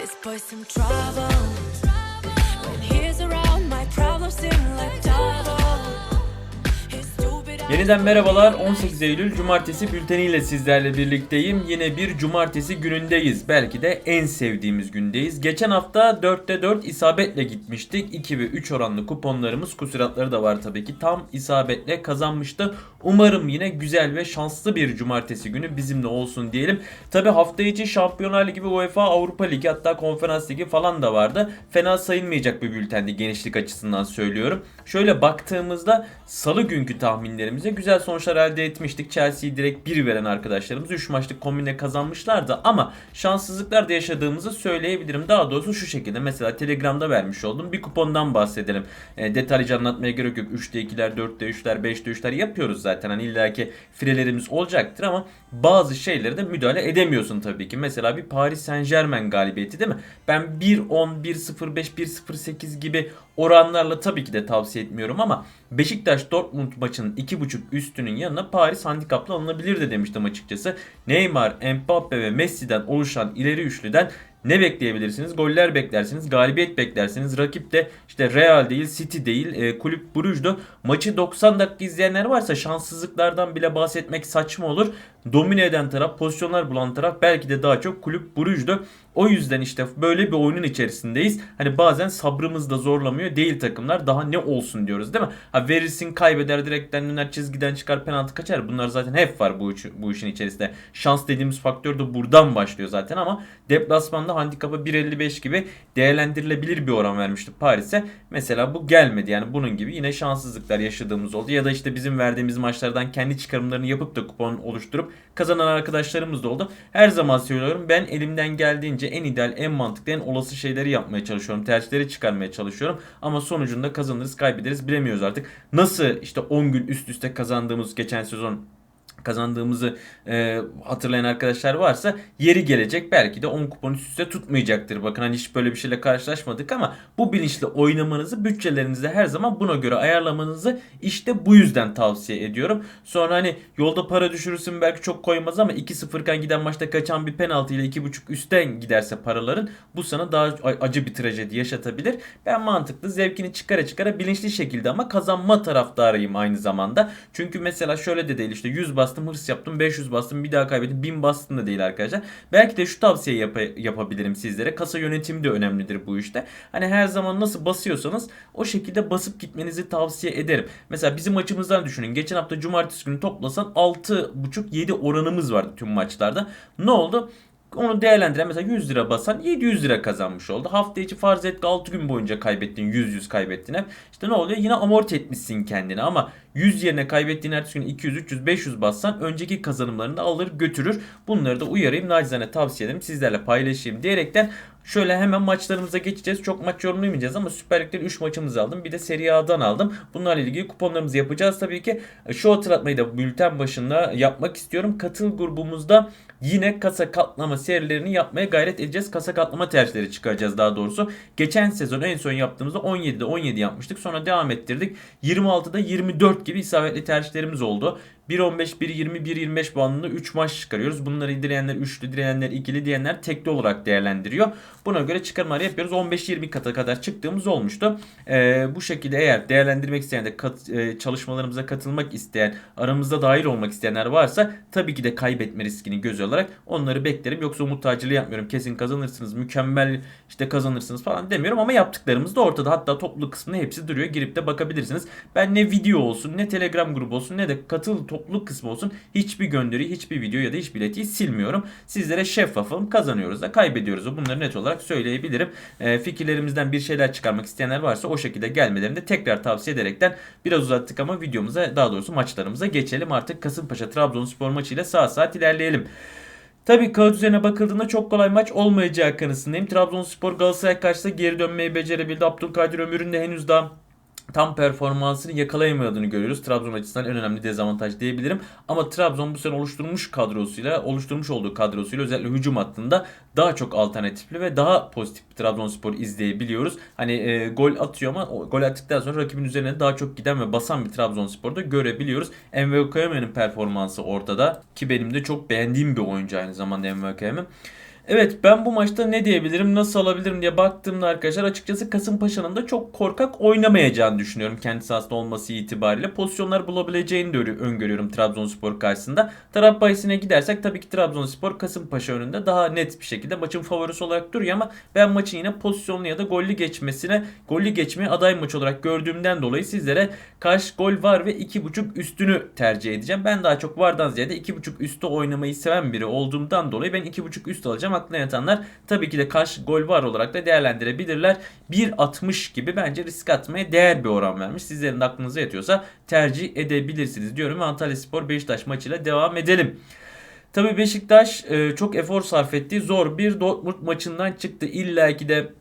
This boy's some trouble. When he's around, my problems seem like Yeniden merhabalar. 18 Eylül Cumartesi bülteniyle sizlerle birlikteyim. Yine bir cumartesi günündeyiz. Belki de en sevdiğimiz gündeyiz. Geçen hafta 4'te 4 isabetle gitmiştik. 2 ve 3 oranlı kuponlarımız kusuratları da var tabii ki. Tam isabetle kazanmıştı. Umarım yine güzel ve şanslı bir cumartesi günü bizimle olsun diyelim. Tabii hafta içi Şampiyonlar Ligi ve UEFA Avrupa Ligi hatta Konferans Ligi falan da vardı. Fena sayılmayacak bir bültendi genişlik açısından söylüyorum. Şöyle baktığımızda salı günkü tahminlerimize güzel sonuçlar elde etmiştik. Chelsea'yi direkt 1 veren arkadaşlarımız 3 maçlık kombine kazanmışlardı ama şanssızlıklar da yaşadığımızı söyleyebilirim. Daha doğrusu şu şekilde mesela Telegram'da vermiş oldum. Bir kupondan bahsedelim. E, detaylıca anlatmaya gerek yok. 3'te 2'ler, 4'te 3'ler, 5'te 3'ler yapıyoruz zaten. Hani illaki filelerimiz olacaktır ama bazı şeylere de müdahale edemiyorsun tabii ki. Mesela bir Paris Saint Germain galibiyeti değil mi? Ben 1-10, 1-0-5, 1-0-8 gibi oranlarla tabii ki de tavsiye etmiyorum ama Beşiktaş Dortmund maçının 2.5 üstünün yanına Paris handikapla alınabilir de demiştim açıkçası. Neymar, Mbappe ve Messi'den oluşan ileri üçlüden ne bekleyebilirsiniz? Goller beklersiniz, galibiyet beklersiniz. Rakip de işte Real değil, City değil, e, kulüp Brugge'du. Maçı 90 dakika izleyenler varsa şanssızlıklardan bile bahsetmek saçma olur. Domine eden taraf, pozisyonlar bulan taraf belki de daha çok kulüp Brugge'du. O yüzden işte böyle bir oyunun içerisindeyiz. Hani bazen sabrımız da zorlamıyor değil takımlar. Daha ne olsun diyoruz değil mi? Ha verirsin kaybeder direkten döner çizgiden çıkar penaltı kaçar. Bunlar zaten hep var bu, bu işin içerisinde. Şans dediğimiz faktör de buradan başlıyor zaten ama deplasmanda handikapa 1.55 gibi değerlendirilebilir bir oran vermişti Paris'e. Mesela bu gelmedi. Yani bunun gibi yine şanssızlıklar yaşadığımız oldu. Ya da işte bizim verdiğimiz maçlardan kendi çıkarımlarını yapıp da kupon oluşturup kazanan arkadaşlarımız da oldu. Her zaman söylüyorum ben elimden geldiğince en ideal, en mantıklı, en olası şeyleri yapmaya çalışıyorum. Tercihleri çıkarmaya çalışıyorum. Ama sonucunda kazanırız, kaybederiz bilemiyoruz artık. Nasıl işte 10 gün üst üste kazandığımız geçen sezon kazandığımızı e, hatırlayan arkadaşlar varsa yeri gelecek belki de 10 kupon üst üste tutmayacaktır. Bakın hani hiç böyle bir şeyle karşılaşmadık ama bu bilinçle oynamanızı bütçelerinizde her zaman buna göre ayarlamanızı işte bu yüzden tavsiye ediyorum. Sonra hani yolda para düşürürsün belki çok koymaz ama 2-0 iken giden maçta kaçan bir penaltı ile 2.5 üstten giderse paraların bu sana daha acı bir trajedi yaşatabilir. Ben mantıklı zevkini çıkara çıkara bilinçli şekilde ama kazanma taraftarıyım aynı zamanda. Çünkü mesela şöyle de değil işte 100 bastım hırs yaptım 500 bastım bir daha kaybettim 1000 bastım da değil arkadaşlar. Belki de şu tavsiyeyi yap- yapabilirim sizlere. Kasa yönetimi de önemlidir bu işte. Hani her zaman nasıl basıyorsanız o şekilde basıp gitmenizi tavsiye ederim. Mesela bizim maçımızdan düşünün. Geçen hafta cumartesi günü toplasan 6.5-7 oranımız vardı tüm maçlarda. Ne oldu? Onu değerlendiren mesela 100 lira basan 700 lira kazanmış oldu. Hafta içi farz et ki 6 gün boyunca kaybettin 100-100 kaybettin hep. İşte ne oluyor? Yine amorti etmişsin kendini ama 100 yerine kaybettiğin ertesi gün 200, 300, 500 bassan önceki kazanımlarını da alır götürür. Bunları da uyarayım. Nacizane tavsiye ederim. Sizlerle paylaşayım diyerekten Şöyle hemen maçlarımıza geçeceğiz. Çok maç yorumlayamayacağız ama Süper Lig'den 3 maçımızı aldım. Bir de Serie A'dan aldım. Bunlarla ilgili kuponlarımızı yapacağız tabii ki. Şu hatırlatmayı da bülten başında yapmak istiyorum. Katıl grubumuzda yine kasa katlama serilerini yapmaya gayret edeceğiz. Kasa katlama tercihleri çıkaracağız daha doğrusu. Geçen sezon en son yaptığımızda 17'de 17 yapmıştık. Sonra devam ettirdik. 26'da 24 gibi isabetli tercihlerimiz oldu. 1.15, 1.20, 1.25 bandında 3 maç çıkarıyoruz. Bunları dileyenler üçlü, dileyenler ikili, diyenler tekli olarak değerlendiriyor. Buna göre çıkarmalar yapıyoruz. 15-20 kata kadar çıktığımız olmuştu. Ee, bu şekilde eğer değerlendirmek isteyen de kat, e, çalışmalarımıza katılmak isteyen, aramızda dahil olmak isteyenler varsa tabii ki de kaybetme riskini göz alarak onları beklerim. Yoksa umut tacili yapmıyorum. Kesin kazanırsınız, mükemmel işte kazanırsınız falan demiyorum ama yaptıklarımız da ortada. Hatta toplu kısmında hepsi duruyor. Girip de bakabilirsiniz. Ben ne video olsun, ne Telegram grubu olsun, ne de katıl topluluk kısmı olsun hiçbir gönderi, hiçbir video ya da hiçbir iletiyi silmiyorum. Sizlere şeffafım. Kazanıyoruz da kaybediyoruz da. Bunları net olarak söyleyebilirim. E, fikirlerimizden bir şeyler çıkarmak isteyenler varsa o şekilde gelmelerini de tekrar tavsiye ederekten biraz uzattık ama videomuza daha doğrusu maçlarımıza geçelim. Artık Kasımpaşa Trabzonspor maçıyla sağ saat ilerleyelim. Tabii kağıt üzerine bakıldığında çok kolay maç olmayacağı kanısındayım. Trabzonspor Galatasaray karşısında geri dönmeyi becerebildi. Abdülkadir Ömür'ün de henüz daha tam performansını yakalayamadığını görüyoruz. Trabzon açısından en önemli dezavantaj diyebilirim. Ama Trabzon bu sene oluşturmuş kadrosuyla, oluşturmuş olduğu kadrosuyla özellikle hücum hattında daha çok alternatifli ve daha pozitif bir Trabzonspor izleyebiliyoruz. Hani e, gol atıyor ama o, gol attıktan sonra rakibin üzerine daha çok giden ve basan bir Trabzonspor'da görebiliyoruz. Enver Kayaman'ın performansı ortada ki benim de çok beğendiğim bir oyuncu aynı zamanda Enver Kayaman. Evet ben bu maçta ne diyebilirim, nasıl alabilirim diye baktığımda arkadaşlar açıkçası Kasımpaşa'nın da çok korkak oynamayacağını düşünüyorum kendi sahasında olması itibariyle. Pozisyonlar bulabileceğini de öngörüyorum Trabzonspor karşısında. Taraf bahisine gidersek tabii ki Trabzonspor Kasımpaşa önünde daha net bir şekilde maçın favorisi olarak duruyor ama ben maçın yine pozisyonlu ya da gollü geçmesine, gollü geçmeye aday maç olarak gördüğümden dolayı sizlere karşı gol var ve 2.5 üstünü tercih edeceğim. Ben daha çok vardan ziyade 2.5 üstü oynamayı seven biri olduğumdan dolayı ben 2.5 üst alacağım. Aklına yatanlar tabii ki de karşı gol var olarak da değerlendirebilirler. 1.60 gibi bence risk atmaya değer bir oran vermiş. Sizlerin de aklınıza yatıyorsa tercih edebilirsiniz diyorum Antalya Spor Beşiktaş maçıyla devam edelim. Tabii Beşiktaş e, çok efor sarf etti. Zor bir Dortmund maçından çıktı. İlla ki de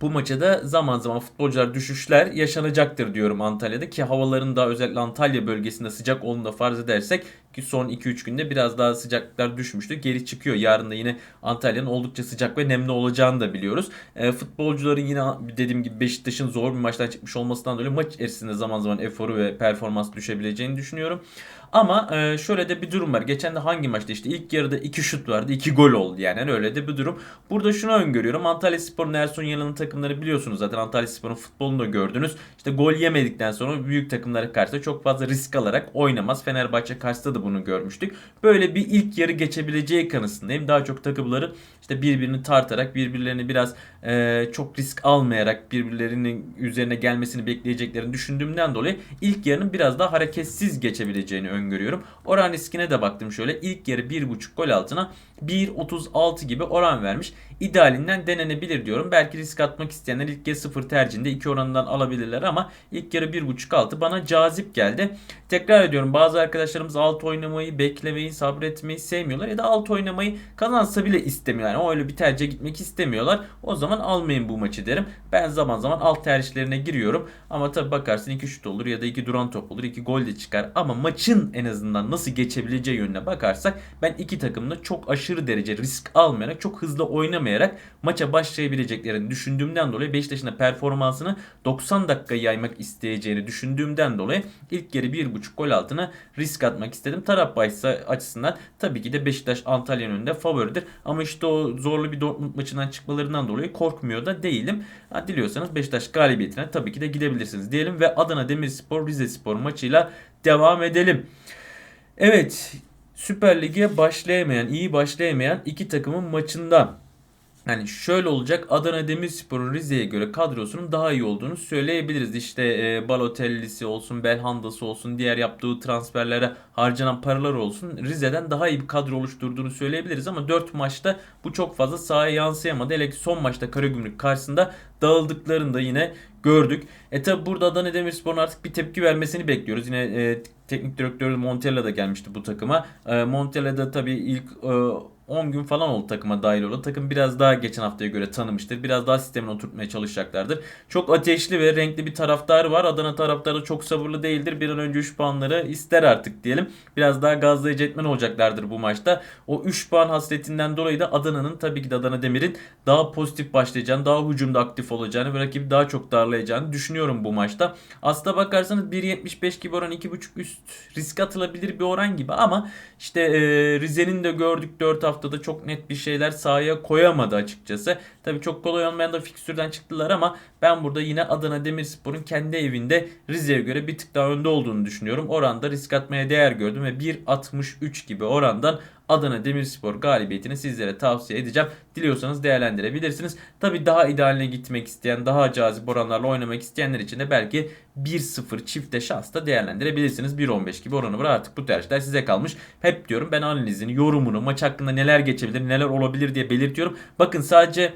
bu maça da zaman zaman futbolcular düşüşler yaşanacaktır diyorum Antalya'da ki havaların da özellikle Antalya bölgesinde sıcak olduğunu da farz edersek ki son 2-3 günde biraz daha sıcaklıklar düşmüştü. Geri çıkıyor. Yarın da yine Antalya'nın oldukça sıcak ve nemli olacağını da biliyoruz. E, futbolcuların yine dediğim gibi Beşiktaş'ın zor bir maçtan çıkmış olmasından dolayı maç içerisinde zaman zaman eforu ve performans düşebileceğini düşünüyorum. Ama e, şöyle de bir durum var. Geçen de hangi maçta işte ilk yarıda 2 şut vardı 2 gol oldu yani. yani öyle de bir durum. Burada şunu öngörüyorum. Antalya Spor'un Ersun Yanal'ın takımları biliyorsunuz zaten. Antalya Spor'un futbolunu da gördünüz. İşte gol yemedikten sonra büyük takımlara karşı çok fazla risk alarak oynamaz. Fenerbahçe karşısında da bunu görmüştük. Böyle bir ilk yarı geçebileceği kanısındayım. Daha çok takımları işte birbirini tartarak birbirlerini biraz e, çok risk almayarak birbirlerinin üzerine gelmesini bekleyeceklerini düşündüğümden dolayı ilk yarının biraz daha hareketsiz geçebileceğini öngörüyorum. Oran riskine de baktım şöyle. İlk yarı 1.5 gol altına 1.36 gibi oran vermiş. İdealinden denenebilir diyorum. Belki risk atmak isteyenler ilk yarı 0 tercihinde 2 oranından alabilirler ama ilk yarı 1.5 altı bana cazip geldi. Tekrar ediyorum bazı arkadaşlarımız alt oynamayı, beklemeyi, sabretmeyi sevmiyorlar ya da alt oynamayı kazansa bile istemiyorlar. Yani öyle bir tercih gitmek istemiyorlar. O zaman almayın bu maçı derim. Ben zaman zaman alt tercihlerine giriyorum. Ama tabi bakarsın 2 şut olur ya da 2 duran top olur, 2 gol de çıkar. Ama maçın en azından nasıl geçebileceği yönüne bakarsak ben iki takımın çok aşırı derece risk almayarak, çok hızlı oynamayarak maça başlayabileceklerini düşündüğümden dolayı Beşiktaş'ın performansını 90 dakika yaymak isteyeceğini düşündüğümden dolayı ilk yarı 1.5 gol altına risk atmak istedim. Taraf açısından tabii ki de Beşiktaş Antalya'nın önünde favoridir. Ama işte o zorlu bir Dortmund maçından çıkmalarından dolayı korkmuyor da değilim. Ha, diliyorsanız Beşiktaş galibiyetine tabii ki de gidebilirsiniz diyelim ve Adana Demirspor Rizespor maçıyla devam edelim. Evet Süper Lig'e başlayamayan, iyi başlayamayan iki takımın maçında yani şöyle olacak Adana Demirspor'un Rize'ye göre kadrosunun daha iyi olduğunu söyleyebiliriz. İşte e, Balotelli'si olsun, Belhanda'sı olsun, diğer yaptığı transferlere harcanan paralar olsun. Rize'den daha iyi bir kadro oluşturduğunu söyleyebiliriz ama 4 maçta bu çok fazla sahaya yansıyamadı. Hele ki son maçta Karagümrük karşısında dağıldıklarını da yine gördük. E tabi burada Adana Demirspor'un artık bir tepki vermesini bekliyoruz. Yine e, teknik direktörü Montella da gelmişti bu takıma. E, Montella da tabi ilk e, 10 gün falan oldu takıma dahil oldu. Takım biraz daha geçen haftaya göre tanımıştır. Biraz daha sistemini oturtmaya çalışacaklardır. Çok ateşli ve renkli bir taraftar var. Adana taraftarı çok sabırlı değildir. Bir an önce 3 puanları ister artık diyelim. Biraz daha gazlayıcı etmen olacaklardır bu maçta. O 3 puan hasretinden dolayı da Adana'nın tabii ki de Adana Demir'in daha pozitif başlayacağını, daha hücumda aktif olacağını ve rakibi daha çok darlayacağını düşünüyorum bu maçta. Aslına bakarsanız 1.75 gibi oran 2.5 üst risk atılabilir bir oran gibi ama işte e, Rize'nin de gördük 4 hafta haftada çok net bir şeyler sahaya koyamadı açıkçası. Tabii çok kolay olmayan da fikstürden çıktılar ama ben burada yine Adana Demirspor'un kendi evinde Rize'ye göre bir tık daha önde olduğunu düşünüyorum. Oranda risk atmaya değer gördüm ve 1.63 gibi orandan Adana Demirspor galibiyetini sizlere tavsiye edeceğim. Diliyorsanız değerlendirebilirsiniz. Tabi daha idealine gitmek isteyen, daha cazip oranlarla oynamak isteyenler için de belki 1-0 çifte şans da değerlendirebilirsiniz. 1-15 gibi oranı var artık bu tercihler size kalmış. Hep diyorum ben analizini, yorumunu, maç hakkında neler geçebilir, neler olabilir diye belirtiyorum. Bakın sadece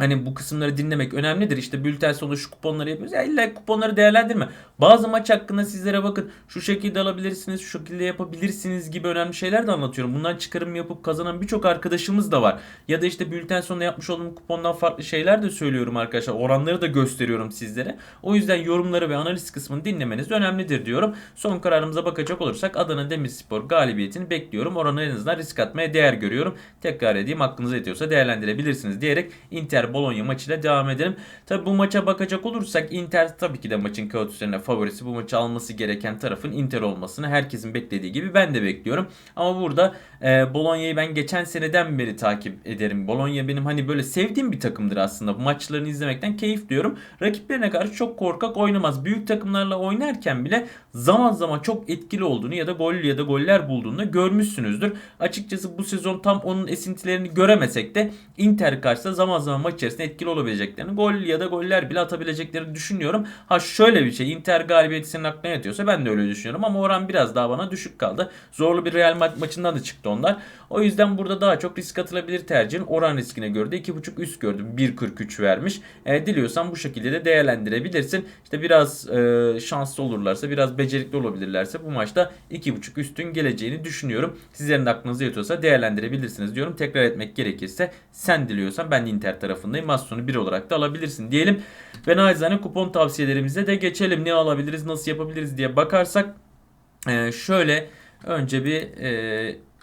Hani bu kısımları dinlemek önemlidir. İşte bülten sonu şu kuponları yapıyoruz. Ya illa kuponları değerlendirme. Bazı maç hakkında sizlere bakın şu şekilde alabilirsiniz, şu şekilde yapabilirsiniz gibi önemli şeyler de anlatıyorum. Bundan çıkarım yapıp kazanan birçok arkadaşımız da var. Ya da işte bülten sonunda yapmış olduğum kupondan farklı şeyler de söylüyorum arkadaşlar. Oranları da gösteriyorum sizlere. O yüzden yorumları ve analiz kısmını dinlemeniz önemlidir diyorum. Son kararımıza bakacak olursak Adana Demirspor galibiyetini bekliyorum. Oranı en azından risk atmaya değer görüyorum. Tekrar edeyim aklınıza yetiyorsa değerlendirebilirsiniz diyerek Inter Inter Bologna maçıyla devam edelim. Tabi bu maça bakacak olursak Inter tabii ki de maçın kağıt üzerine favorisi. Bu maçı alması gereken tarafın Inter olmasını herkesin beklediği gibi ben de bekliyorum. Ama burada e, Bologna'yı ben geçen seneden beri takip ederim. Bologna benim hani böyle sevdiğim bir takımdır aslında. Bu maçlarını izlemekten keyif duyuyorum. Rakiplerine karşı çok korkak oynamaz. Büyük takımlarla oynarken bile zaman zaman çok etkili olduğunu ya da gol ya da goller bulduğunu görmüşsünüzdür. Açıkçası bu sezon tam onun esintilerini göremesek de Inter karşısında zaman zaman maç içerisinde etkili olabileceklerini, gol ya da goller bile atabileceklerini düşünüyorum. Ha şöyle bir şey, Inter galibiyeti senin aklına yatıyorsa ben de öyle düşünüyorum ama oran biraz daha bana düşük kaldı. Zorlu bir Real Madrid maçından da çıktı onlar. O yüzden burada daha çok risk atılabilir tercihin oran riskine göre de 2.5 üst gördüm. 1.43 vermiş. E, diliyorsan bu şekilde de değerlendirebilirsin. İşte biraz e, şanslı olurlarsa, biraz becerikli olabilirlerse bu maçta 2.5 üstün geleceğini düşünüyorum. Sizlerin de aklınıza yatıyorsa değerlendirebilirsiniz diyorum. Tekrar etmek gerekirse sen diliyorsan ben Inter tarafındayım. Maç sonu 1 olarak da alabilirsin diyelim. Ve naçizane kupon tavsiyelerimize de geçelim. Ne alabiliriz, nasıl yapabiliriz diye bakarsak şöyle önce bir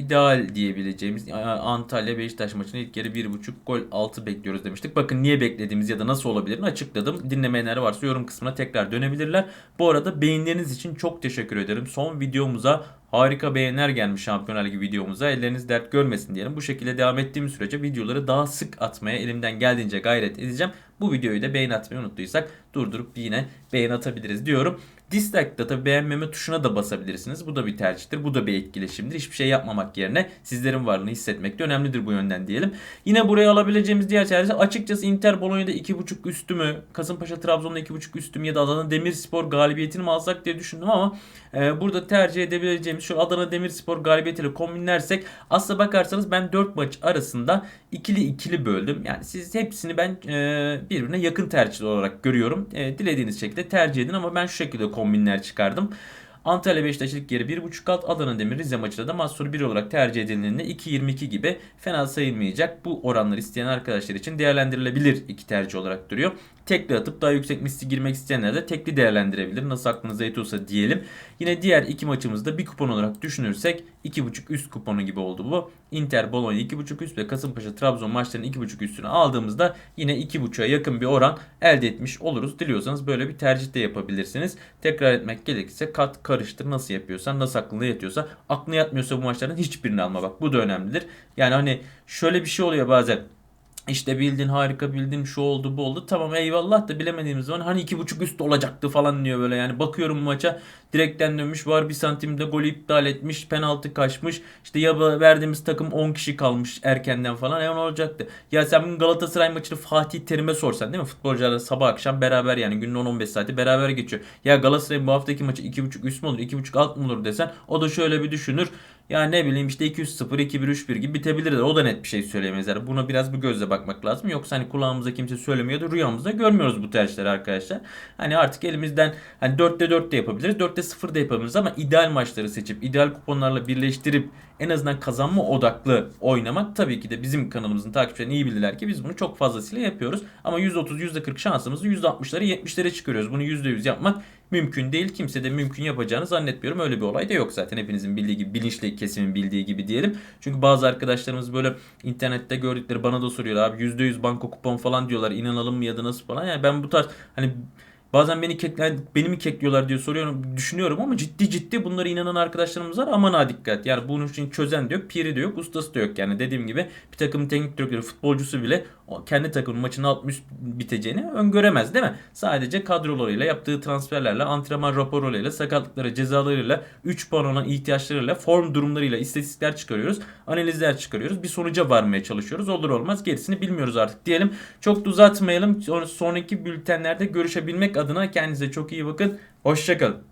ideal diyebileceğimiz e, Antalya Beşiktaş maçının ilk yarı 1.5 gol 6 bekliyoruz demiştik. Bakın niye beklediğimiz ya da nasıl olabilirini açıkladım. Dinlemeyenler varsa yorum kısmına tekrar dönebilirler. Bu arada beğenileriniz için çok teşekkür ederim. Son videomuza harika beğeniler gelmiş Şampiyonlar Ligi videomuza. Elleriniz dert görmesin diyelim. Bu şekilde devam ettiğim sürece videoları daha sık atmaya elimden geldiğince gayret edeceğim. Bu videoyu da beğen atmayı unuttuysak durdurup yine beğen atabiliriz diyorum. Dislike'da tabi beğenmeme tuşuna da basabilirsiniz. Bu da bir tercihtir. Bu da bir etkileşimdir. Hiçbir şey yapmamak yerine sizlerin varlığını hissetmek de önemlidir bu yönden diyelim. Yine buraya alabileceğimiz diğer tercih açıkçası Inter Bologna'da 2.5 üstü mü, Kasımpaşa Trabzon'da 2.5 üstü mü ya da Adana Demirspor galibiyetini mi alsak diye düşündüm ama e, burada tercih edebileceğimiz şu Adana Demirspor galibiyetiyle kombinlersek aslına bakarsanız ben 4 maç arasında ikili ikili böldüm. Yani siz hepsini ben e, birbirine yakın tercih olarak görüyorum. E, dilediğiniz şekilde tercih edin ama ben şu şekilde kombinler çıkardım. Antalya Beşiktaş ilk yarı 1.5 alt Adana Demir Rize maçında da maç sonu 1 olarak tercih edildiğinde 2.22 gibi fena sayılmayacak. Bu oranları isteyen arkadaşlar için değerlendirilebilir iki tercih olarak duruyor. Tekli atıp daha yüksek misli girmek isteyenler de tekli değerlendirebilir. Nasıl aklınıza yetiyorsa diyelim. Yine diğer iki maçımızda bir kupon olarak düşünürsek 2.5 üst kuponu gibi oldu bu. Inter Bologna 2.5 üst ve Kasımpaşa Trabzon maçlarının 2.5 üstünü aldığımızda yine 2.5'a yakın bir oran elde etmiş oluruz. Diliyorsanız böyle bir tercih de yapabilirsiniz. Tekrar etmek gerekirse kat karıştır nasıl yapıyorsan nasıl aklına yatıyorsa aklına yatmıyorsa bu maçların hiçbirini alma bak bu da önemlidir. Yani hani şöyle bir şey oluyor bazen işte bildin harika bildin şu oldu bu oldu. Tamam eyvallah da bilemediğimiz zaman hani iki buçuk üst olacaktı falan diyor böyle yani. Bakıyorum maça direkten dönmüş var bir santimde golü iptal etmiş penaltı kaçmış. İşte ya verdiğimiz takım 10 kişi kalmış erkenden falan. Ne olacaktı? Ya sen bugün Galatasaray maçını Fatih Terim'e sorsan değil mi? Futbolcularla sabah akşam beraber yani günün 10-15 saati beraber geçiyor. Ya Galatasaray bu haftaki maçı 2.5 üst mü olur 2.5 alt mı olur desen o da şöyle bir düşünür. Ya ne bileyim işte 2-0, 2-1, 3-1 gibi bitebilir. O da net bir şey söyleyemezler. Buna biraz bu gözle bakmak lazım. Yoksa hani kulağımıza kimse söylemiyordu. Rüyamızda görmüyoruz bu tercihleri arkadaşlar. Hani artık elimizden hani 4'te 4 de yapabiliriz. 4'te 0 da yapabiliriz ama ideal maçları seçip ideal kuponlarla birleştirip en azından kazanma odaklı oynamak tabii ki de bizim kanalımızın takipçileri iyi bilirler ki biz bunu çok fazlasıyla yapıyoruz. Ama %30, %40 şansımızı %60'lara 70'lere çıkarıyoruz. Bunu %100 yapmak mümkün değil. Kimse de mümkün yapacağını zannetmiyorum. Öyle bir olay da yok zaten. Hepinizin bildiği gibi, bilinçli kesimin bildiği gibi diyelim. Çünkü bazı arkadaşlarımız böyle internette gördükleri bana da soruyorlar. Abi %100 banko kupon falan diyorlar. İnanalım mı ya da nasıl falan. Yani ben bu tarz hani Bazen beni kekler, beni mi kekliyorlar diye soruyorum, düşünüyorum ama ciddi ciddi bunlara inanan arkadaşlarımız var. Aman ha dikkat. Yani bunun için çözen de yok, piri de yok, ustası da yok. Yani dediğim gibi bir takım teknik direktörü, futbolcusu bile kendi takımın maçını 60 biteceğini öngöremez değil mi? Sadece kadrolarıyla, yaptığı transferlerle, antrenman raporlarıyla, sakatlıkları, cezalarıyla, 3 puan olan ihtiyaçlarıyla, form durumlarıyla istatistikler çıkarıyoruz. Analizler çıkarıyoruz. Bir sonuca varmaya çalışıyoruz. Olur olmaz gerisini bilmiyoruz artık diyelim. Çok da uzatmayalım. Sonraki bültenlerde görüşebilmek adına kendinize çok iyi bakın. Hoşçakalın.